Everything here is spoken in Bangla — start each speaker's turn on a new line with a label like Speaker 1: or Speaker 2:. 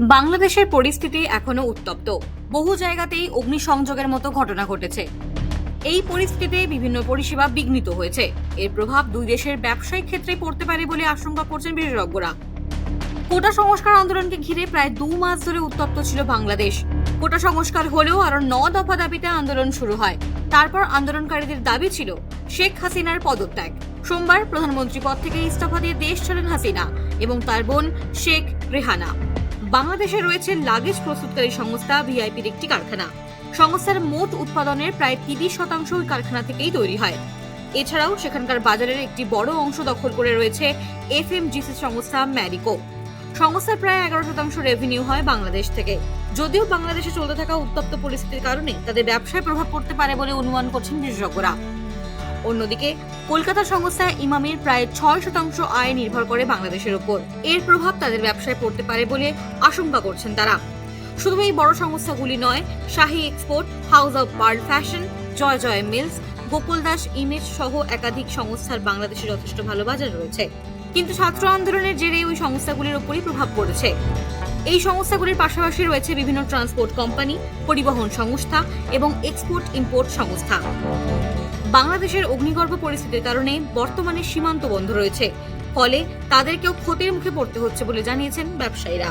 Speaker 1: বাংলাদেশের পরিস্থিতি এখনও উত্তপ্ত। বহু জায়গাতেই অগ্নিসংযোগের মতো ঘটনা ঘটেছে। এই পরিস্থিতিতে বিভিন্ন পরিষেবা বিঘ্নিত হয়েছে। এর প্রভাব দুই দেশের ব্যবসায়িক ক্ষেত্রে পড়তে পারে বলে আশঙ্কা করছেন বিশেষজ্ঞরা। কোটা সংস্কার আন্দোলনকে ঘিরে প্রায় দু মাস ধরে উত্তপ্ত ছিল বাংলাদেশ। কোটা সংস্কার হলেও আরও ন দফা দাবিতে আন্দোলন শুরু হয়। তারপর আন্দোলনকারীদের দাবি ছিল, শেখ হাসিনার পদত্যাগ। সোমবার প্রধানমন্ত্রী পদ থেকে ইস্তফা দিয়ে দেশ ছাড়েন হাসিনা এবং তার বোন শেখ রেহানা। বাংলাদেশে রয়েছে লাগেজ প্রস্তুতকারী সংস্থা, ভিআইপির একটি কারখানা। সংস্থার মোট উৎপাদনের প্রায় তিরিশ শতাংশ ওই কারখানা থেকেই তৈরি হয়। এছাড়াও সেখানকার বাজারের একটি বড় অংশ দখল করে রয়েছে এফএমজিসি সংস্থা ম্যারিকো। সংস্থার প্রায় এগারো শতাংশ রেভিনিউ হয় বাংলাদেশ থেকে। যদিও বাংলাদেশে চলতে থাকা উত্তপ্ত পরিস্থিতির কারণে তাদের ব্যবসায় প্রভাব পড়তে পারে বলে অনুমান করছেন বিশেষজ্ঞরা। অন্যদিকে, কলকাতা সংস্থা ইমামের প্রায় ছয় শতাংশ আয় নির্ভর করে বাংলাদেশের উপর এর প্রভাব তাদের ব্যবসায় পড়তে পারে বলে আশঙ্কা করছেন তারা। শুধু এই বড় সংস্থাগুলি নয়, Shahi export, house of pearl fashion, Jay Jay mills, Gokaldas image সহ একাধিক সংস্থার বাংলাদেশে যথেষ্ট ভালো বাজার রয়েছে। কিন্তু ছাত্র আন্দোলনের জেরে ওই সংস্থাগুলির উপরই প্রভাব পড়েছে। এই সংস্থাগুলির পাশাপাশি রয়েছে বিভিন্ন ট্রান্সপোর্ট কোম্পানি, পরিবহন সংস্থা এবং এক্সপোর্ট ইম্পোর্ট সংস্থা। বাংলাদেশের অগ্নিগর্ভ পরিস্থিতির কারণে বর্তমানে সীমান্ত বন্ধ রয়েছে। ফলে তাদেরকেও ক্ষতির মুখে পড়তে হচ্ছে বলে জানিয়েছেন ব্যবসায়ীরা।